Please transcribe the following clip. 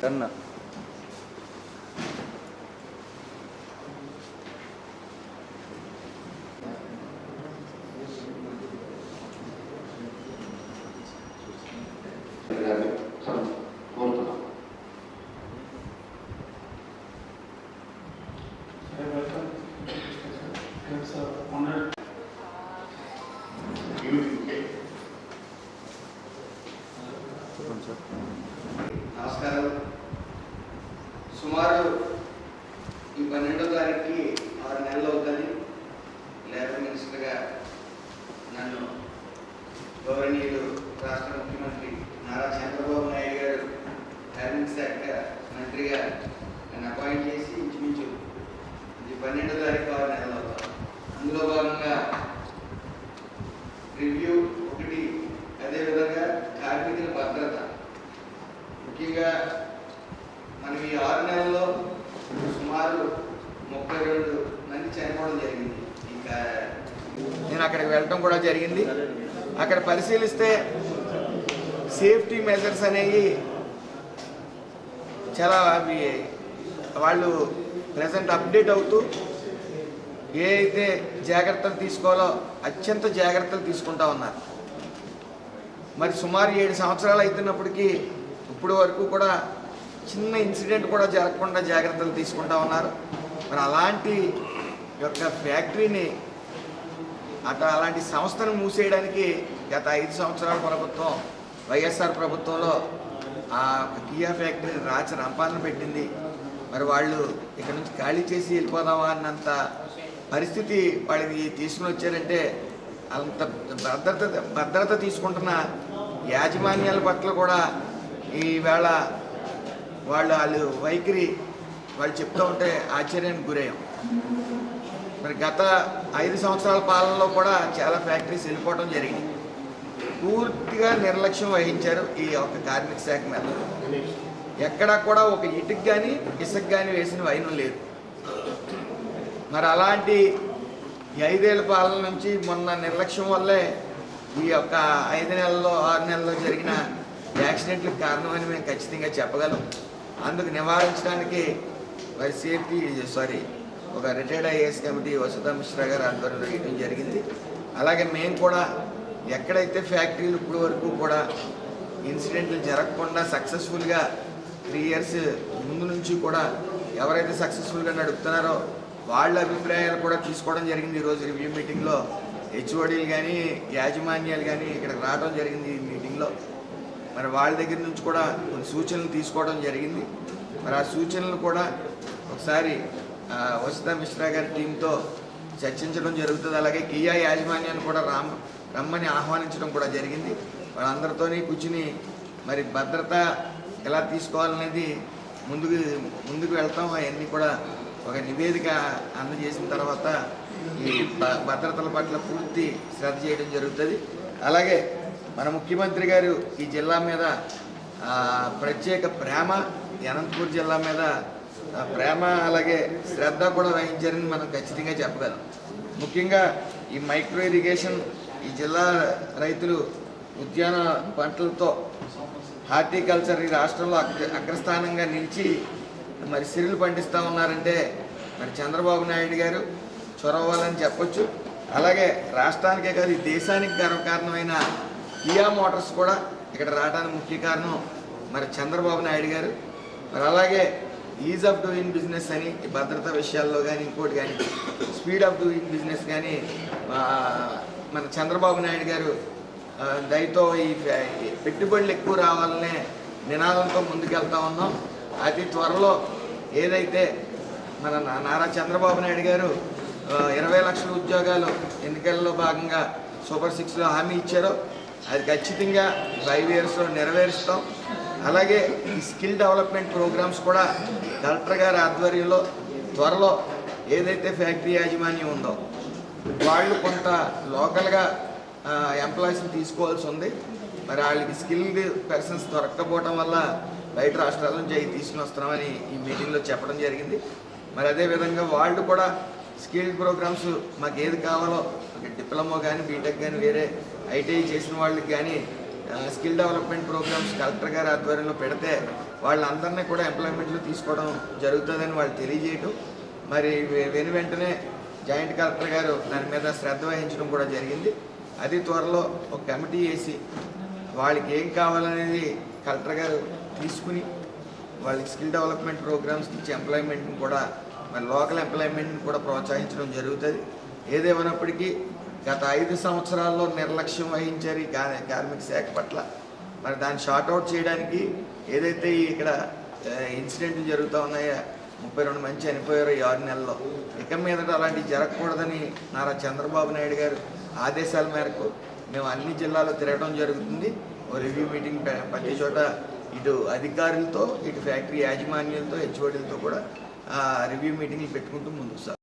त्यांना కొంచెం నమస్కారం. సుమారు ఈ పన్నెండో తారీఖుకి ఆరు నెలలు అవుతుంది లేబర్ మినిస్టర్గా నన్ను గౌరవనీయులు రాష్ట్ర ముఖ్యమంత్రి నారా చంద్రబాబు నాయుడు గారు కార్మిక శాఖ మంత్రిగా నన్ను అపాయింట్ చేసి ఇంచుమించు ఇది పన్నెండో తారీఖు ఆరు నెలలు అవుతాం అందులో భాగంగా రివ్యూ ఒకటి అదేవిధంగా కార్మికుల భద్రత. ముఖ్యంగా మనం ఈ ఆరు నెలల్లో సుమారు ముప్పై రెండు మంది చనిపోవడం జరిగింది. ఇంకా నేను అక్కడికి వెళ్ళటం కూడా జరిగింది. అక్కడ పరిశీలిస్తే సేఫ్టీ మెజర్స్ అనేవి చాలా అవి వాళ్ళు ప్రజెంట్ అప్డేట్ అవుతూ ఏ అయితే జాగ్రత్తలు తీసుకోవాలో అత్యంత జాగ్రత్తలు తీసుకుంటా ఉన్నారు. మరి సుమారు ఏడు సంవత్సరాలు అవుతున్నప్పటికీ ఇప్పుడు వరకు కూడా చిన్న ఇన్సిడెంట్ కూడా జరగకుండా జాగ్రత్తలు తీసుకుంటా ఉన్నారు. మరి అలాంటి యొక్క ఫ్యాక్టరీని అట అలాంటి సంస్థను మూసేయడానికి గత ఐదు సంవత్సరాల ప్రభుత్వం వైఎస్ఆర్ ప్రభుత్వంలో ఆ కియా ఫ్యాక్టరీ రాచ రంపాలను పెట్టింది. మరి వాళ్ళు ఇక్కడ నుంచి ఖాళీ చేసి వెళ్ళిపోదామా అన్నంత పరిస్థితి వాళ్ళకి తీసుకుని వచ్చారంటే అంత భద్రత భద్రత తీసుకుంటున్న యాజమాన్యాల పట్ల కూడా ఈవేళ వాళ్ళు వాళ్ళు వైఖరి వాళ్ళు చెప్తూ ఉంటే ఆశ్చర్యానికి గురయ్యాం. మరి గత ఐదు సంవత్సరాల పాలనలో కూడా చాలా ఫ్యాక్టరీస్ వెళ్ళిపోవడం జరిగింది. పూర్తిగా నిర్లక్ష్యం వహించారు ఈ యొక్క కార్మిక శాఖ మీద. ఎక్కడా కూడా ఒక ఇటుకు కానీ ఇసుకు కానీ వేసిన వైనం లేదు. మరి అలాంటి ఐదేళ్ళ ఐదేళ్ళ పాలన నుంచి మొన్న నిర్లక్ష్యం వల్లే ఈ యొక్క ఐదు నెలల్లో ఆరు నెలల్లో జరిగిన యాక్సిడెంట్లకు కారణమని మేము ఖచ్చితంగా చెప్పగలం. అందుకు నివారించడానికి మరి సేఫ్టీ సారీ ఒక retired IAS committee Vasudha Mishra గారు ఆధ్వర్యంలో వేయడం జరిగింది. అలాగే మేము కూడా ఎక్కడైతే ఫ్యాక్టరీలు ఇప్పుడు వరకు కూడా ఇన్సిడెంట్లు జరగకుండా సక్సెస్ఫుల్గా త్రీ ఇయర్స్ ముందు నుంచి కూడా ఎవరైతే సక్సెస్ఫుల్గా నడుపుతున్నారో వాళ్ళ అభిప్రాయాలు కూడా తీసుకోవడం జరిగింది. ఈరోజు రివ్యూ మీటింగ్లో హెచ్ఓడీలు కానీ యాజమాన్యాలు కానీ ఇక్కడికి రావడం జరిగింది ఈ మీటింగ్లో. మరి వాళ్ళ దగ్గర నుంచి కూడా కొన్ని సూచనలు తీసుకోవడం జరిగింది. మరి ఆ సూచనలు కూడా ఒకసారి ఆ, మిశ్రా గారి టీంతో చర్చించడం జరుగుతుంది. అలాగే కియా యాజమాన్యాన్ని కూడా రామ్ రమ్మని ఆహ్వానించడం కూడా జరిగింది. వాళ్ళందరితోనే కూర్చుని మరి భద్రత ఎలా తీసుకోవాలనేది ముందుకు ముందుకు వెళ్తాం. అవన్నీ కూడా ఒక నివేదిక అందజేసిన తర్వాత ఈ భద్రతల పట్ల పూర్తి శ్రద్ధ చేయడం జరుగుతుంది. అలాగే మన ముఖ్యమంత్రి గారు ఈ జిల్లా మీద ప్రత్యేక ప్రేమ అనంతపూర్ జిల్లా మీద ప్రేమ అలాగే శ్రద్ధ కూడా వహించారని మనం ఖచ్చితంగా చెప్పగలం. ముఖ్యంగా ఈ మైక్రో ఇరిగేషన్ ఈ జిల్లా రైతులు ఉద్యాన పంటలతో హార్టికల్చర్ ఈ రాష్ట్రంలో అగ్ర అగ్రస్థానంగా నిలిచి మరి సిరులు పండిస్తూ ఉన్నారంటే మరి చంద్రబాబు నాయుడు గారు చొరవాలని చెప్పొచ్చు. అలాగే రాష్ట్రానికే కాదు ఈ దేశానికి గర్వకారణమైన కియా మోటార్స్ కూడా ఇక్కడ రావడానికి ముఖ్య కారణం మరి చంద్రబాబు నాయుడు గారు. మరి అలాగే ఈజ్ ఆఫ్ డూయింగ్ బిజినెస్ అని భద్రత భద్రతా విషయాల్లో కానీ ఇంకోటి కానీ స్పీడ్ ఆఫ్ డూయింగ్ బిజినెస్ కానీ మన చంద్రబాబు నాయుడు గారు దయతో ఈ పెట్టుబడులు ఎక్కువ రావాలనే నినాదంతో ముందుకెళ్తా ఉన్నాం. అతి త్వరలో ఏదైతే మన నా- నారా చంద్రబాబు నాయుడు గారు ఇరవై లక్షల ఉద్యోగాలు ఎన్నికల్లో భాగంగా సూపర్ సిక్స్లో హామీ ఇచ్చారో అది ఖచ్చితంగా ఫైవ్ ఇయర్స్లో నెరవేరుస్తాం. అలాగే ఈ స్కిల్ డెవలప్మెంట్ ప్రోగ్రామ్స్ కూడా కలెక్టర్ గారి ఆధ్వర్యంలో త్వరలో ఏదైతే ఫ్యాక్టరీ యాజమాన్యం ఉందో వాళ్ళు కొంత లోకల్గా ఎంప్లాయీస్ని తీసుకోవాల్సి ఉంది. మరి వాళ్ళకి స్కిల్డ్ పర్సన్స్ దొరక్కపోవటం వల్ల బయట రాష్ట్రాల నుంచి అవి తీసుకుని వస్తున్నామని ఈ మీటింగ్లో చెప్పడం జరిగింది. మరి అదేవిధంగా వాళ్ళు కూడా స్కిల్ ప్రోగ్రామ్స్ మాకు ఏది కావాలో డిప్లొమా కానీ బీటెక్ కానీ వేరే ఐటీఐ చేసిన వాళ్ళకి కానీ స్కిల్ డెవలప్మెంట్ ప్రోగ్రామ్స్ కలెక్టర్ గారి ఆధ్వర్యంలో పెడితే వాళ్ళందరినీ కూడా ఎంప్లాయ్మెంట్లో తీసుకోవడం జరుగుతుందని వాళ్ళు తెలియజేయటం. మరి వె- వెను వెంటనే జాయింట్ కలెక్టర్ గారు దాని మీద శ్రద్ధ వహించడం కూడా జరిగింది. అది త్వరలో ఒక కమిటీ వేసి వాళ్ళకి ఏం కావాలనేది కలెక్టర్ గారు తీసుకుని వాళ్ళకి స్కిల్ డెవలప్మెంట్ ప్రోగ్రామ్స్ ఇచ్చి ఎంప్లాయ్మెంట్ని కూడా మరి లోకల్ ఎంప్లాయ్మెంట్ని కూడా ప్రోత్సహించడం జరుగుతుంది. ఏదేమైనప్పటికీ గత ఐదు సంవత్సరాల్లో నిర్లక్ష్యం వహించారు ఈ కార్మిక శాఖ పట్ల. మరి దాన్ని షార్ట్అవుట్ చేయడానికి ఏదైతే ఇక్కడ ఇన్సిడెంట్లు జరుగుతూ ఉన్నాయో ముప్పై రెండు మంది చనిపోయారు ఈ ఆరు నెలల్లో ఇక మీదట అలాంటివి జరగకూడదని నారా చంద్రబాబు నాయుడు గారు ఆదేశాల మేరకు మేము అన్ని జిల్లాలో తిరగడం జరుగుతుంది. ఓ రివ్యూ మీటింగ్ ప్రతి చోట ఇటు అధికారులతో ఇటు ఫ్యాక్టరీ యాజమాన్యాలతో హెచ్ఓడిలతో కూడా రివ్యూ మీటింగ్లు పెట్టుకుంటూ ముందుకు సార్